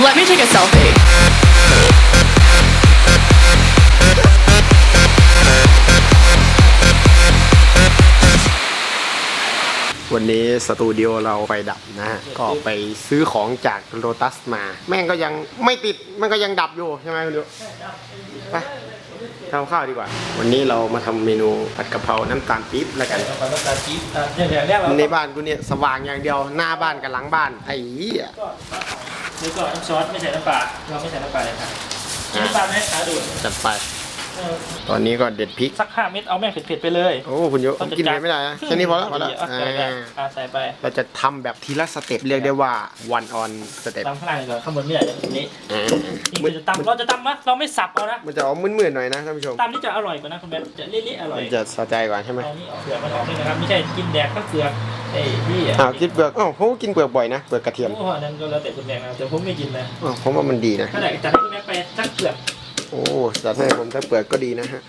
Let me take a selfie. วัน นี้สตูดิโอเราไฟดับนะฮะ ก็ไปซื้อของจากโ o ตัสมา แม่งก็ยังไม่ติด มันก็ยังดับอยู่ใช่ไหมคุณดูไปทำข้าวดีกว่า วันนี้เรามาทำเมนูผัดกะเพราน้ำตาลปี๊บแล้วกันเราต้องการชีสอะอย่างอย่างแรกเราในบ้านกูเนี่ยสว่างอย่างเดียวหน้าบ้านกับหลังบ้านไอ้ เหี้ยก็ซื้อก่อนน้ำซอสไม่ใส่น้ำปลาเราไม่ใส่น้ำปลาเลยครับกินน้ำปลาไหมหาดูจัดไป เออตอนนี้ก็เด็ดพริก สักห้าเม็ดเอาแม่งเผ็ดๆไปเลยโอ้คุณโยผมกินไปไม่ได้นะแค่นี้พอแล้วพอแล้วอะอ่ใส่ไปาอะใส่ไปเราจะทำแบบทีละสเต็ปเรียกได้ว่า one on สเต็ปตำข้างล่างก่อนข้างบนไม่ได้ตรงนี้อ่านี่คือจะตำเราจะตำมะเราไม่สับเอานะมันจะออกมึนๆหน่อยนะท่านผู้ชมตำนี่จะอร่อยกว่านะคุณแม่จะเละๆอร่อยมันจะสะใจกว่าใช่ไหม เอานี่เอาเปลือกมันออกนี่นะครับไม่ใช่กินแดกก็เปลือก ไอ้ที่อะอ้าวกินเปลือกอ้าวผมก็กินเปลือกบ่อยนะเปลือกกระเทียมโอ้โหอันนั้นก็แล้วแต่คุณแม่นะแต่ผมไม่กินนะอ้าวผมว่ามันดีนะ ถ้าไหนจะให้คุณแม่ไปสักเปลือกโอ้จัดให้ผมถ้าเปลือกก็ดีนะฮะ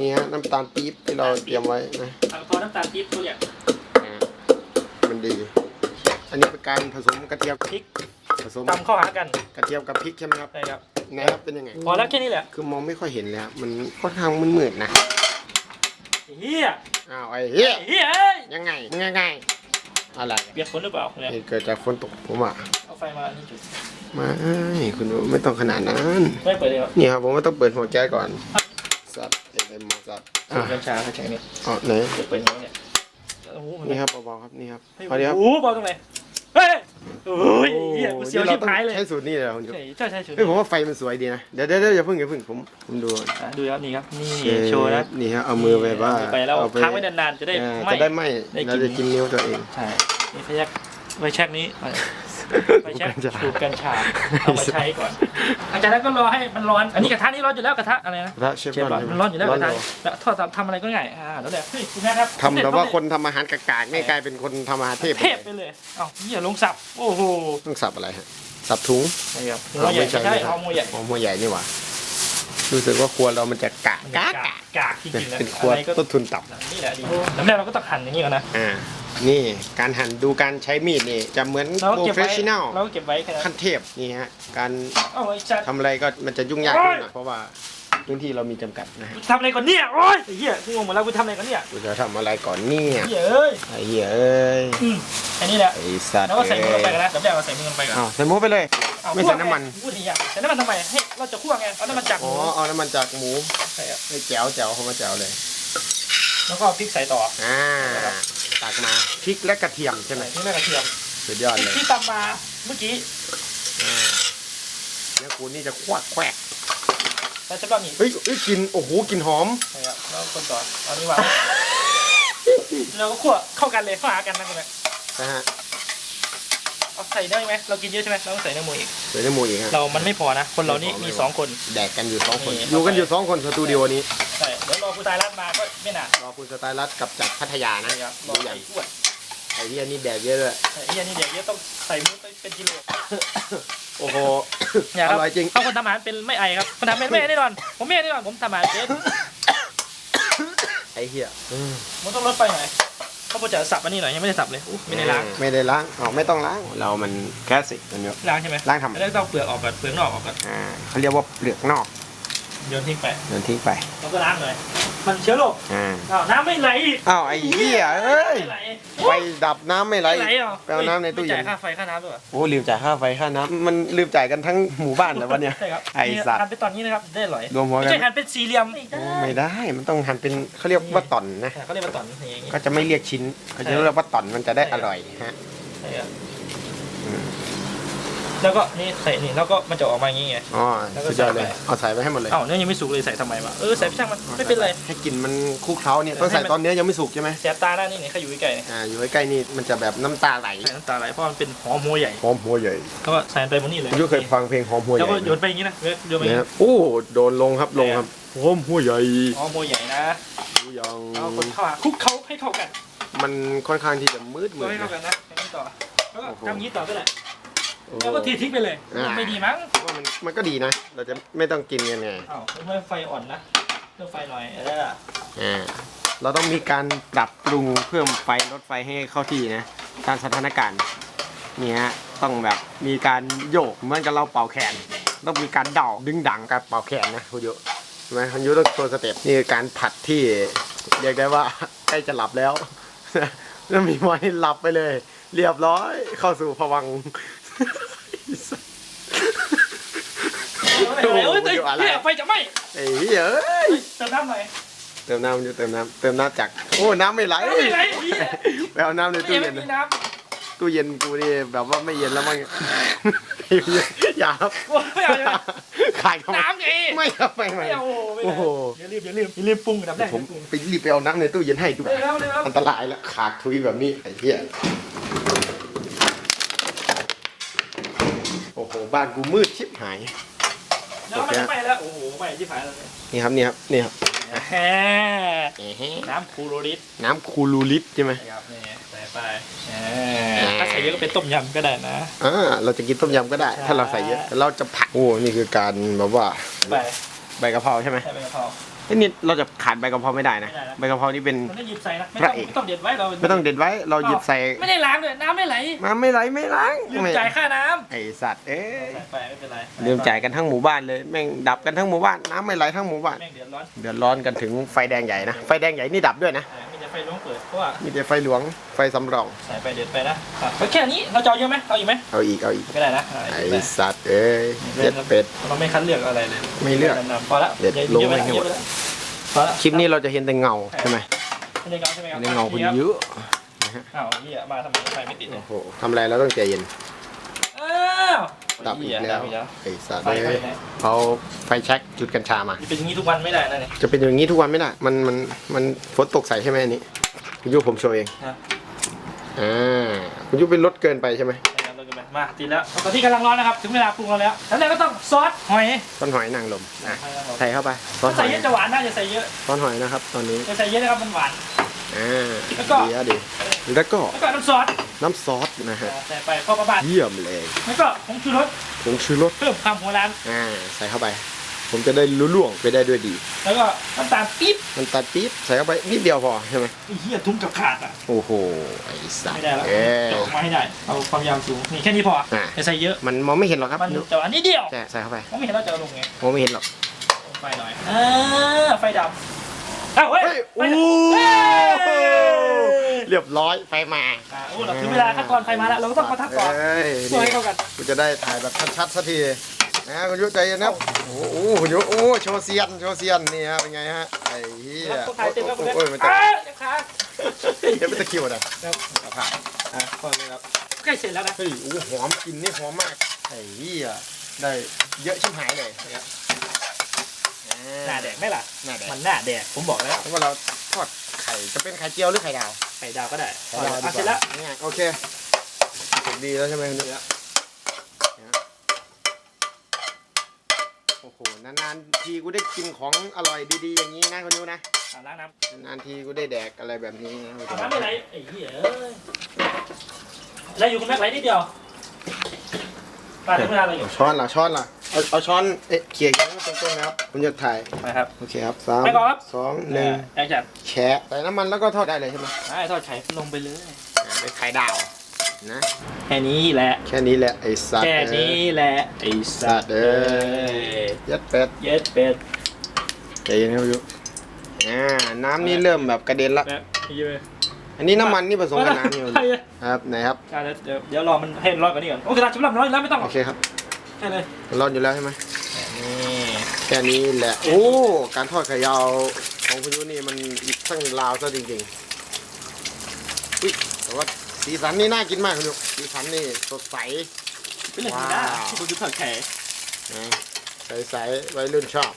นี่ฮะน้ำตาลปี๊บที่เราเตรียมไว้นะเอาพอน้ำตาลปี๊บตัวอย่างอ่ามันดี อันนี้เป็นการผสมกระเทียมพริกผสมตำเข้าหากันกระเทียมกับพริกใช่ไหมครับใช่ครับนะครับเป็นยังไง พอแล้วแค่นี้แหละ คือมองไม่ค่อยเห็นแล้ว มันค่อนข้างมืดๆนะ เฮียอ้าวไอ้เหี้ยเฮียเอ้ยยังไงมึงยังไงอะไรเปียกฝนหรือเปล่าเนี่ยนี่เกิดจากฝนตกผมอะเอาไฟมานี่จุดไม่คุณดูไม่ต้องขนาดนั้น ไม่เปิดเลยเหรอนี่ครับผมก็ต้องเปิดหัวแก๊สก่อนสับเอ็มมสับสูอะบกัญชาเขาใช้เนี่ยอ๋อไหนเปิดเปิดอย่างนี้เนี่ยโอ้โหนี่ครับเบาๆครับนี่ครับเฮ้ยเอาดีครับโอ้โหเบาตรงไหน เฮ้ยโอ้ยเฮียกูเสียวชิบหายเลยใช้สูตรนี่เลยเหรอคุณโยใช่ใช่ใช่ชุดเฮ้ยผมว่าไฟมันสวยดีนะเดี๋ยวเดี๋ยวเดี๋ยวอย่าเพิ่งอย่าเพิ่งผมผมดูก่อนอะดูครับนี่ครับนี่เอ๊โชว์นะนี่ฮะเอามือไปว่าเอมือไปแล้วเอาค้างไว้นานๆจะได้อ่าไม่จะได้ไหมได้กิน เราจะกินนิ้วตัวเอง ใช่นี่พยักไว้แช็กนี้ ไว้แช็กสูบกัญชาเอามาใช้ก่อนหลังจากนั้นก็รอให้มันร้อน อันนี้กระทะนี่ร้อนอยู่แล้วกระทะอะไรนะกระทะเชฟเชฟร้ร้ออนนใช่ไหมันร้อนอยู่แล้วกระทะเหรแล้วทอดทำอะไรก็ง่ายอ่าแล้วเนี่ยเฮ้ยคุณแม่ครับทำแบบว่าคนทำอาหารกากๆนี่กลายเป็นคนทำอาหารเทพเทพไปเลยเอ้าเหี้ยลงสับโอ้โหต้องสับอะไรฮะสับถุงใช่ครับหัวใหญ่ไม่ใช่ใช่เอาหัวใหญ่อ๋อหัวใหญ่นี่หว่ารู้สึกว่าครัวเรามันจะกากกากากกากจริงๆนะเป็นครัวอะไรก็ต้นทุนต่ำนี่แหละดีแล้วแรกเราก็ต้องหั่นอย่างนี้ก่อนนะอ่า นี่การหั่นดูการใช้มีดนี่จะเหมือนเราโปรเก็บเฟชไว้ชั่นแนลเราก็เก็บไว้แค่นั้นขั้นเทพนี่ฮะการเอ้าไอ้จัดทำอะไรก็มันจะยุ่งยากขึ้นหน่อยเพราะว่าพื้นที่เรามีจำกัดนะฮะทำอะไรก่อนเนี่ยโอ้ยไอ้เหี้ยกูงงหมดแล้วกูทำอะไรก่อนเนี่ยกูจะทำอะไรก่อนเนี่ยเหี้ยเอ้ยไอ้เหี้ยเอ้ยอืมอันนี้แหละไอ้สัตว์แล้วก็ใส่มือลงไปเอ้กันยนะเดี๋ยวแรกเราใส่มือลงไปก่อนอ้าวใส่หมูไปเลยอ้าวไม่ใส่น้ำมัน พูดอีกอย่างใส่น้ำมันทำไมให้เราจะคั่วไงเอาน้ำมันจากหอ๋อมูเอาน้ำมันจากหมูใส่อะไอ้แจ๋วแจ๋วเขามาแจ๋วเลยแล้วก็เอาพริกใส่ต่ออ่า ตักมาพริกและกระเทียมใช่ไหมใส่พริกแม่กระเทียมสุดยอดเลยที่ตำมาเมื่อกี้อ่าแล้วกูนี่จะควักแควกแล้วจะแบบนี้เฮ้ยเฮ้ยกินโอ้โหกินหอม ใช่ครับแล้วคนต่อเอานี่วางแล้วก็คั่วเข้ากันเลยเข้าหากันนะคุณแม่นะฮะ เอาใส่ได้ไหมเรากินเยอะใช่ไหมเราต้องใส่เนื้อหมูอีก เดี๋ยวได้หมูอีกฮะ เรามันไม่พอนะ คนเรานี่มีสองคน แดกกันอยู่สองคน นี่อยู่กันอยู่สองคนสตูดิโอนี้ใช่เดี๋ยวรอผู้ตายรัดมาก็ไม่นานรอคุณสไตล์รัตกลับจากพัทยานะนะครับรดูออใหญ่ย่างอ้วนไอ้ที่อันนี้แดกเยอะเลยไอ้เหี้ยนี่เด็กเยอะต้องใส่มุ้ไปเป็นกิโลโอ้โหอย่าอครับร่อยจริงถ้าคนทำอาหารเป็นไม่ไอครับคนทำเป็นไม่ไอแน่นอน ผมไม่ไอแน่นอนผมทำอาหารเป็นไอ้เหี้ยมันต้องลดไปหน่อยเขาบอกจะสับอันนี้หน่อยยังไม่ได้สับเลยอู้ไม่ได้ล้างไม่ได้ล้างอ๋อไม่ต้องล้าง เรามันแคลสสิกมันเยอะล้างใช่ไหมล้างทำแล้วต้องเปลือกออกก่อนเปลือกนอกออกก่อนอ่าเขาเรียกว่าเปลือกนอก โยนทิ้งไปโยนทิ้งไปแล้วก็ล้างหน่อยมันเชื้อโรคอ่าอ้าวน้ำไม่ไหลอีกอ้าวไอ้เหี้ยเอ้ยไม่ไหลไฟดับน้ำไม่ไหลไม่ไหลเหรอไปเอาน้ำในตู้เย็นไม่จ่ายค่าไฟค่าน้ำด้วยเหรอโอ้ลืมจ่ายค่าไฟค่าน้ำมันลืมจ่ายกันทั้งหมู่บ้านแล้ววะเนี่ยใช่ครับไอ้สัตว์หั่นเป็นตอนนี้นะครับได้อร่อยรวมหัวกันไม่ใช่หั่นเป็นสี่เหลี่ยมโอ้ไม่ได้มันต้องหั่นเป็นเขาเรียกว่าต่อนนะเขาเรียกว่าตอนอย่างงี้ ก็จะไม่เรียกชิ้นเขาจะเรียกว่าต่อนมันจะได้อร่อยฮะใช่ครับอืม แล้วก็นี่ใส่นี่แล้วก็มันจะออกมาอย่างงี้ไง อ๋อแล้วก็สุดยอดเลย ใส่ไป เอาใส่ไปให้หมดเลยอ้าวเนื้อยังไม่สุกเลยใส่ทำไมวะเออใส่ไปช่างมันไม่เป็นไร ให้กลิ่นมันคลุกเคล้าเนี่ยต้องใส่ตอนเนื้อยังไม่สุกใช่ไหมแสบตาหน้านี่เนี่ยเขาอยู่ใกล้ๆเนี่ยอ่าอยู่ใกล้ๆนี่มันจะแบบน้ำตาไหลใส่น้ำตาไหลเพราะมันเป็นหอมหัวใหญ่หอมหัวใหญ่แล้วก็ใส่ไปบนนี่เลยคุณยุเคยฟังเพลงหอมหัวใหแล้วญ่ก็โยนไปอย่างนี้นะโยนไปอย่างเนี่ยนี้ครับโอ้โดนลงครับลงครับหอมหัวใหญ่หอมหัวใหญ่นะยังเอาคนเข้าหาคลุกเขาให้เข้ากันมันค่อนข้างที่จะมืดคมืลุกดให้เข้านะ กันนะอย่างนี้ต่อแล้วก็โอ้โหทำอย่างนี้ต่อก็ได้โอ้ แล้วก็ทีทิ้งไปเลย อ่า ไม่ดีมั้งว่ามันมันก็ดีนะ เราจะไม่ต้องกินกันไงอ้าวทำไมไฟอ่อนนะเพิ่มไฟหน่อยเอออ่าเราต้องมีการปรับปรุงเพิ่มไฟลดไฟให้เข้าที่นะตามสถานการณ์เนี่ยต้องแบบมีการโยกเหมือนกับเราเป่าแขน ต้องมีการเดาดึงดังการเป่าแขนนะคุณโยใช่ไหมคุณโยต้องตัวสเต็ปนี่คือการผัดที่เรียกได้ว่า ใกล้จะหลับแล้ว แล้วมีไว้หลับไปเลย เรียบร้อยเข้าสู่ภวังค์ ไม่ไหวเอ้ยโอ้โหอะไรเนี่ยไฟจะไหม้ไอ้เหี้ยเอ้ยเติมน้ำหน่อย เติมน้ำอยู่เติมน้ำเติมน้ำจากโอ้น้ำไม่ไหลน้ำไม่ไหลเหี้ย ไปเอาน้ำในไม่ตู้ไม่เย็นมีนะน้ตู้เย็นกูนี่แบบว่าไม่เย็นแล้วมั้งอย่าครับำไม่เอาเลยขายเขาน้ำไง ไม่ครับไม่ไม่ไม่เอาโอ้โอ้โหอย่าลืมอย่าลืมอย่าลืมปรุงน้ำแรกผมไปรีบไปเอาน้ำในตู้เย็นให้ดีกว่าเร็วเร็วเร็วอันตรายแล้วขาดทุยแบบนี้ไอ้เหี้ย โอ้โหบ้านกูมืดชิบหายน้ำมันจะไหม้แล้ว โอ้โหไหม้ที่ฝายแล้วนี่ครับนี่ครับนี่ครับแฮน้ำคูโรริสน้ำคูลูลิตใช่ไหมนะครับนี่ใส่ไปถ้าใส่เยอะก็เป็นต้มยำก็ได้นะ อ่าเราจะกินต้มยำก็ได้ใช่ถ้าเราใส่เยอะแต่เราจะผัดโอ้นี่คือการแบบว่าไปใบกะเพราใช่ไหมใส่ไปกะเพราเอ้ย นี่เราจะขาดใบกะเพราไม่ได้นะ ไม่ได้นะ ใบกะเพรานี่เป็น มันไม่หยิบใส่นะไม่พต้ระองเอก ไม่ต้องเด็ดไว้เราไม่ต้องเด็ดไว้ เราหยิบใส่ไม่ได้ล้างเลยน้ำไม่ไหลมาไม่ไหลไม่ล้างลืมไม่จ่ายค่าน้ไอสัตว์เอ้ยำใส่ไปไม่เป็นไรลืมจ่ายกันทั้งหมู่บ้านเลย แม่งดับกันทั้งหมู่บ้าน น้ำไม่ไหลทั้งหมู่บ้าน แม่งเดือดร้อนเดือดร้อนกันถึงไฟแดงใหญ่นะ ไฟแดงใหญ่นี่ดับด้วยนะ เออมีแต่ ไฟล้วงเปิดเพราะว่ามีแต่ไฟหลวงไฟสำรองใส่ไปเด็ดไปนะอะก็แค่นี้เราจะเอาเยอะไหมเอาอีกไหมเอาอีกเอาอีกก็ได้นะอะไอเด็ดไปสัตว์เอ้ยเด็ดเป็ด เราไม่คัดเลือกอะไรเลยไม่เลือกนำพอละเด็ดอย่าลงเยอะไปให้ละหมด เยอะไปละพอละคลิปนี้เราจะเห็นแต่เงาใช่ไหมไม่ได้เงาใช่ไหมครับในเงาคนรับเยอะอ้าวเหี้ยมาทำไมไฟไม่ติดเลโอ้ยโหทำอะไรเราต้องใจเย็นอ้าว ดับอีกเหี้ยแล้วดับอีกแล้วไอสัตว์ไฟเอ้ไปยไหนเอาไฟแช็กจุดกัญชามา เป็นอย่างนี้ทุกวันไม่ได้นะเนี่ยจะเป็นอย่างนี้ทุกวันไม่ได้ มันมันมันฝนตกใส่ใช่ไหมอันนี้คุณยุผมโชว์เองนะอ่าคุณยุเป็นรถเกินไปใช่ไหมใส่กันเลยกันไปมาติดแล้วตอนที่กำลังร้อนนะครับ ถึงเวลาปรุงเราแล้วแล้วเราก็ต้องซอสหอยต้นหอยนางลมอะใส่เข้าไปซอสหใส่อยเยอะจะหวานน่าจะใส่เยอะซอสหอยนะครับตอนนี้จะใส่เยอะนะครับมันหวาน อ่าแล้วก็ ดีอะดีแล้วก็แล้วก็น้ำซอสน้ำซอสนะฮะ ใส่ไปพอประมาณเยี่ยมเลยแล้วก็ผงชูรสผงชูรสเพิ่มความหัวร้าน อ่าใส่เข้าไป ผมจะได้ลุล่วงไปได้ด้วยดีแล้วก็น้ำตาลปี๊บมันำตัดปี๊บใส่เข้าไปนิดเดียวพอใช่ไหมไอ้เหี้ยทุ่งกับขาดอะ โอ้โหไอ้สัตไม่ว์ได้แล้วเอ้ยจะออกมาให้ได้เอาความยาวสูงนี่แค่นี้พออะ จะใส่เยอะมันมองไม่เห็นหรอกครับมันนุแต่ว่านิดเดียวใช่ใส่เข้าไปมองไม่เห็นเราจะเอาลงไงมองไม่เห็นหรอก ลงไฟหน่อยอ่าไฟดับอ้าว เฮ้ยเฮ้ยไฟโอ้ดับเฮ้ยเรียบร้อยไฟมาอ่าโอ้เราถึงเวลาขั้นตอนไฟมาแล้วเราก็ต้องมาทับก่อนเอ้ยเพื่อให้เข้ากันกูจะได้ถ่ายแบบชัดๆสักทีนะคุณยุใจเย็นนะโอ้โหคุณยุโอ้โชว์เซียนโชว์เซียนนี่ฮะเป็นไงฮะไอ้เหี้ยต้องถ่ายเต็มแล้วคุณโอ้ยมันจะอ้าวเจ็บขาเดี๋ยวมันจะคิวนะครับเอาผ่านอะก่อนเลยครับใกล้เสร็จแล้วนะเฮ้ยโอ้หอมกลินนี่หอมมากไอ้เหี้ยได้เยอะชิบหายเลยนะครับ หน้าแดกไหมล่ะ หน้าแดงมันหน้าแดกผมบอกแล้วเพราะว่าเราทอดไข่จะเป็นไข่เจียวหรือไข่ดาวไข่ดาวก็ได้ไข่ดาวดีอะกเสร็จแล้วง่ายโอเคเสร็จดีแล้วใช่ไหมคุณยุโอ้โหนานๆทีกูได้กินของอร่อยดีๆอย่างนี้นะคุณยุนะอะล้างน้ำนานๆทีกูได้แดกอะไรแบบนี้นะเอาน้ำไม่ไหลไอ้เหี้ยเอ้ยแล้วอยู่คุณแม็กไหลนิดเดียวป้าถึงเวลาเราอยู่ช้อนล่ะช้อนล่ะ เอาเอาช้อนเอ๊ะเขี่ยอย่างนี้ตรงๆนะครับคุณจะถ่ายนะครับ โอเคครับสามไปก่อนครับ สองหนึ่งแอคชั่นแฉะใส่น้ำมันแล้วก็ทอดได้เลยใช่ไหมไอ้ทอดไข่ลงไปเลยอ่าเป็นไข่ดาวนะแค่นี้แหละ แค่นี้แหละไอ้สัตว์แค่นี้แหละไอ้สัตว์เอ้ยยัดเป็ดเย็ดเป็ดใจเย็นนะครับยุอ่าน้ำนี่เริ่มแบบกระเด็นละแบบเยอะอันนี้น้ำมันนี่ผสมกับน้ำอยู่ใช่เลยครับไหนครับอะเดี๋ยวเดี๋ยวเดี๋ยวรอมันให้ร้อนกว่านี้ก่อนโอ้กระดาษชำระร้อนแล้วไม่ต้องโอเคครับ ใช่เลยร้อนอยู่แล้วใช่ไหมนี่แค่นี้แหละ โอ้ การทอดไข่ยาวของคุณยุนี่มันช่างลาวซะจริงๆอุ๊ยแต่ว่าสีสันนี่น่ากินมากคุณยุสีสันนี่สดใส เป็นเรื่องธรรมดาว้าวที่คุณจะทอดไข่นะใสๆวัยรุ่นชอบ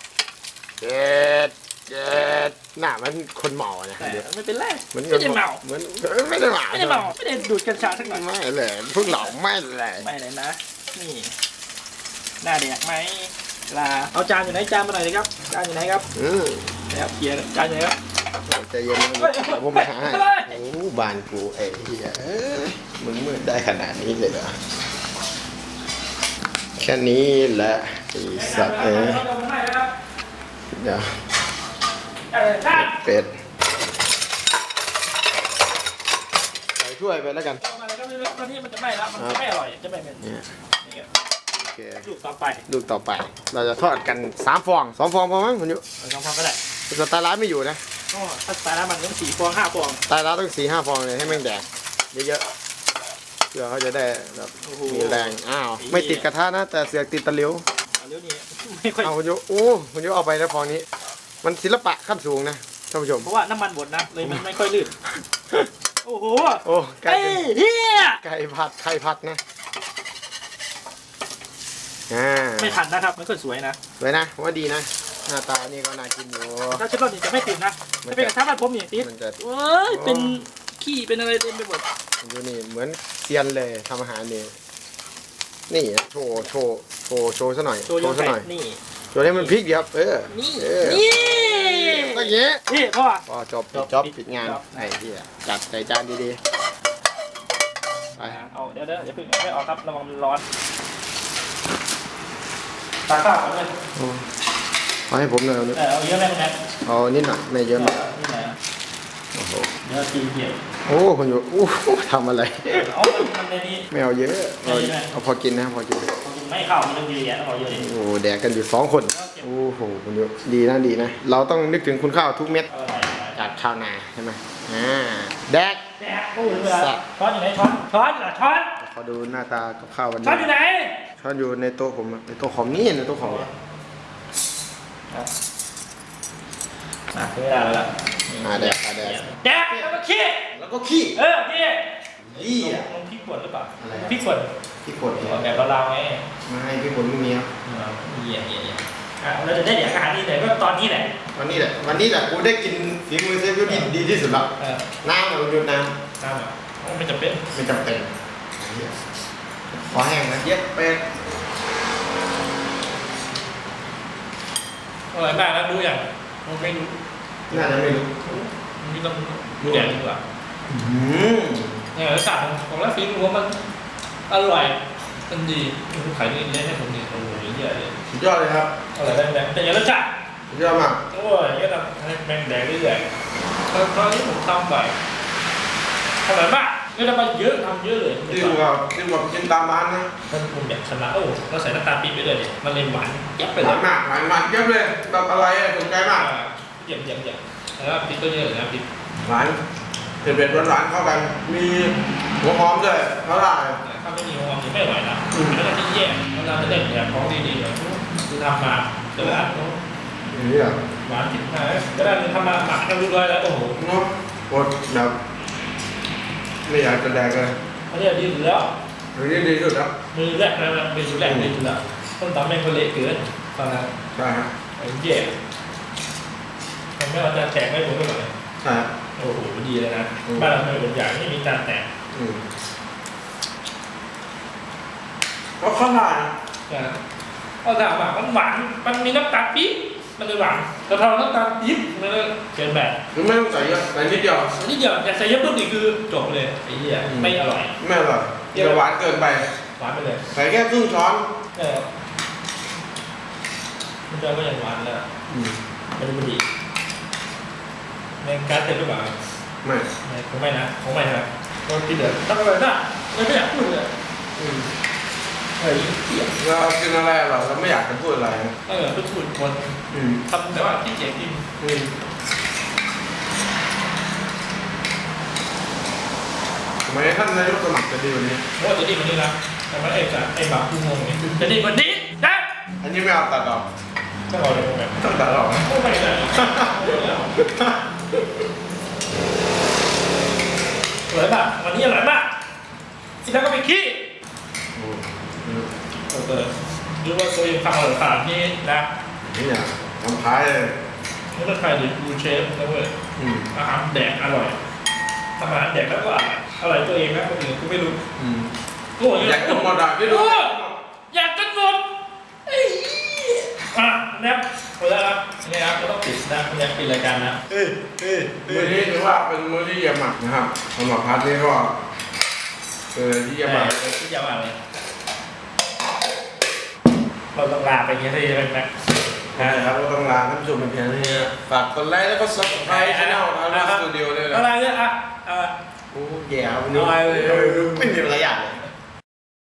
เจ็ดเจ็ดหน้ามันคนเมาอะนะแต่เดี๋ยวไม่เป็นไรเหมือนไม่ได้เมาเหมือนเอ้ยไม่ได้เมาไม่ได้เมาไม่ได้ดูดกัญชาสักหน่อยไม่เลยพวกเราไม่เลยไม่เลยนะ นี่ หน้าแดกไหมลาเอาจานอยู่ไหนจานมาหน่อยเลยครับ จานอยู่ไหนครับอืมนะครับเคลียร์จานอยู่ไหนครับใจเย็นนะเฮ้ยเดี๋ยวผมมาหาให้เฮ้ยโอ้บานกูไอ้เหี้ยเอ้ยมึงมืดได้ขนาดนี้เลยเหรอแค่นี้แหละไอ้สัตว์เอ้ยาลงมาให้นะครับเดี๋ยวเออจานเป็ดใส่ถ้วยไปแล้วกันลงมาเลยครับตอนนี้มันจะไหม้แล้วมันจะไม่อร่อยจะไม่เป็น เนี่ยนี่ครับโอเคลูกต่อไปลูกต่อไป เราจะทอดกันสามฟองสองฟองพอมั้งคุณยุเอาสองฟองก็ได้สไตล์ร้านไม่อยู่นะก็ถ้าสไตล์แล้วมันต้องสี่ฟองห้าฟองสไตล์ร้านต้องสี่ห้าฟองเลยให้แม่งแดกเยอะๆเพื่อเขาจะได้แบบโอ้โหมีแรงอ้าวไม่ติดกระทะนะแต่เสือกติดตะหลิวเอาเดี๋ยวนี้ไม่ค่อยเอาคุณยุโอ้คุณยุเอาไปแล้วฟองนี้ มันศิลปะขั้นสูงนะท่านผู้ชมเพราะว่าน้ำมันหมดนะเลยมันไม่ค่อยลื่นโอ้โห โอ้ไก่เอ้ยเป็นเฮียไก่ผัดไข่ผัดนะ อ่าไม่ขัดนะครับ มันก็สวยนะสวยนะผมว่าดีนะ หน้าตานี่ก็น่ากินอยู่ ถ้าเชฟรอนนี่จะไม่ติดนะมันจะเป็นกระทะบ้านผมนี่ติดมันจะเอ้ยเป็นขี้เป็นอะไรเต็มไปหมดคุณยุนี่เหมือนเซียนเลยทำอาหารนี่นี่โชว์โชว์โชว์โชว์ซะหน่อยโชว์ยังซะไงหน่อยนี่ โชว์ให้มันพริกเดียวเออนี่เออนี่ก็อย่างเงี้ยนี่พ่อ พอจบจปิบดจ็อบปิดปิดงานจบ ไอ้ที่จัดใส่จานดีๆไป เอาเดี๋ยวเดี๋ยวอย่าเพิ่งไม่ออกครับระวังมันร้อน ตาข้าวก่อนเลยเอาให้ผมหน่อยเอานิดเออเอาเยอะไหมคุณแม่เอานิดหน่อยไม่เยอะมากนี่ไหนโอ้โหเดี๋ยวตีเหี่ยวโอ้คุณอยู่อู้หูทำอะไร เอามันมันในนี้ ไม่เอาเยอะเอาไม่ได้ เอาพอกินนะพอกินไม่เข้ามันต้องเยอะแยะต้องเอาเยอะดิโอ้โหแดกกันอยู่สองคน โอ้โหคุณอยู่ดีนะดีนะ เราต้องนึกถึงคุณข้าวทุกเม็ด เอาไปไปจากชาวนาใช่ไหมอ่าแดก แดกโอ้ยเหลือช้อนอยู่ไหนช้อนช้อนเหรอช้อน ขอดูหน้าตากับข้าววันช้อนนี้อยู่ไหน ช้อนอยู่ในโต๊ะผมอะในโต๊ะของนี่ในโต๊ะของอะไม่ได้แล้วล่ะอ่าแดกอ่าแดกแดกแล้วก็ขี้แล้วก็ขี้เออนี่นี่อะลงพริกป่นหรือเปล่าอะไรพริกป่นพี่กดเนี่ยแบบเราๆไงไม่ให้พี่กดไม่มีครับเยี่ยเยี่ยเยี่ยอะเราจะได้เดี๋ยวอาหารนี่แต่ก็ตอนนี้แหละวันนี้แหละวันนี้แหละกูได้กินฝีมือเซฟที่ดีที่สุดแล้วเออน้ำมันหยุดน้ตามอะไม่จำเป็นำไม่จำเป็น ขอแห้งนะเย็บเป็ดอร่อยมากแล้วรู้อย่างผมไม่รู้น่าจะไม่รู้นี่ต้องรู้อย่างดีกว่าอืมเนี่ยรสชาติของของร้านฟีมือว่ามันอร่อยมันดีขายนี่เล่นให้ผมนี่โอ้โหเยอะเลยสุดยอดเลยครับอร่อยได้ไหมแต่อย่ารสชาติสุดยอดมากโอ้ยก็ทำให้แมงแดงเรื่อยๆตอนตอนนี้ผมทำบ่อยอร่อยมาก ก็ทำมาเยอะทำเยอะเลยที่ผมก็ที่ผมกินตามร้านนะมันผมอยากชนะโอ้เราใส่น้ำตาลปี๊บไปเลยเนี่ยมันเลยหวานยับไปหเลวายนมากหวานมากเย็บเลยแบบอะไรอะสนใจมากเยี่ยมเยี่ยมเยี่ยมแล้วพริกก็เยอะเลยนะพริกหวานเผ็ดๆหวานๆเข้ากัน มีหัวหอมด้วยเท่าไหร่ ถ้าไม่มีความไม่ไหวนะแล้วก็ที่แย่เราจะได้แบบของดีๆแบบคือทำมาแต่ว่าอย่างนี้เหรอหวานติดมาก็ได้ทำมาหมักให้รู้ด้วยแล้วโอ้โหเนาะโคตรแบบ ไม่อยากจะแดกเลยอันนี้ดีสุดแล้วอันนี้ดีสุดครับมือแรกนะมือสุดแรกดีสุดแล้วต้นตำแม่งก็เละเกินตอนนั้นใช่ฮะไอ้แย่ทำให้เราจะแตกไม่หมดเลยใช่ฮะโอ้โหดีเลยนะบ้านเราเป็นอย่างไม่มีการแตกอืมก็ข้างหน้านะนะเอาถามว่ามันหวานมันมีน้ำตาลปี๊บ มันเลยหวานแต่พอน้ำตาลปี๊บมันเลยเกินแบบหรือไม่ต้องใส่เยอะใส่นิดเดียวอันนี้เดียวแต่ใส่เยอะปุ๊บนี่คือจบเลยไอ้เหี้ยอืมไม่อร่อยไม่อร่อยเดี๋ยวหวานเกินไป หวานไปเลยใส่แค่ครึ่งช้อนเออมันจะก็ยังหวานแล้วอืมมันดูดีในการเต็มหรือเปล่าไม่ไม่คงไม่นะคงไม่นะก็กินเดือดตั้งแต่น่ะเลยไม่อยากพูดเลยอืม เฮ้ยเหี้ยเรากินอะไรอร่อยเราไม่อยากจะพูดอะไรนะเออพูดพูดคนอืมทำแต่ว่าที่เจ๋งจริงอืมทำไมท่านนายกสมัครจะดีกวันนี้ โอ้จะดีกว่านี้นะแต่ไม่ไอ้สารไอ้บาปกูงงเนี่ยจะดีกว่านี้นะอันนี้ไม่เอาตัดออกก็เอาเลยแบบต้องตัดออกนะโอ้ไม่ได้อร่อยมากวันนี้อร่อยมากที่แล้วก็ไปขี้โอ้อื มเออดูว่าตัวเองทำอร่อยขนาดนี้นะนี่อะทำท้ายเลยไม่ต้องใครหรือกูเชฟนะเว้ยอืมอาหารแดกอร่อยทำอาหารแดกแล้วก็อร่อยอร่อยตัวเองนะคนอื่นกูไม่รู้อืมกูบอกอยากกินหมดอะที่ดูโอ้อยากกินหมดเอ้ยอะแนบหมดแล้วครับนี่ครับก็ต้องปิดนะคุณแนบปิดรายการนะเอ้ยเอ้ยเอ้มื้อยนี้ถือว่าเป็นมื้อที่เยี่ยมมากนะครับสำหรับพาร์ทนี้ก็เป็นอะไรที่เยี่ยมมากที่ยาวมากเลย เราต้องลาไปอย่างนี้ได้ไหมแม็กใช่ครับก็ต้องลาท่านผู้ชมเป็นเพียงเท่านี้นะฝากกดไลค์แล้วก็ subscribe ช่องอาร์ตสตูดิโอด้วยนะอะไรเนี่ยอะอะโอ้แย่วันนี้ไม่มีอะไรอย่างเลย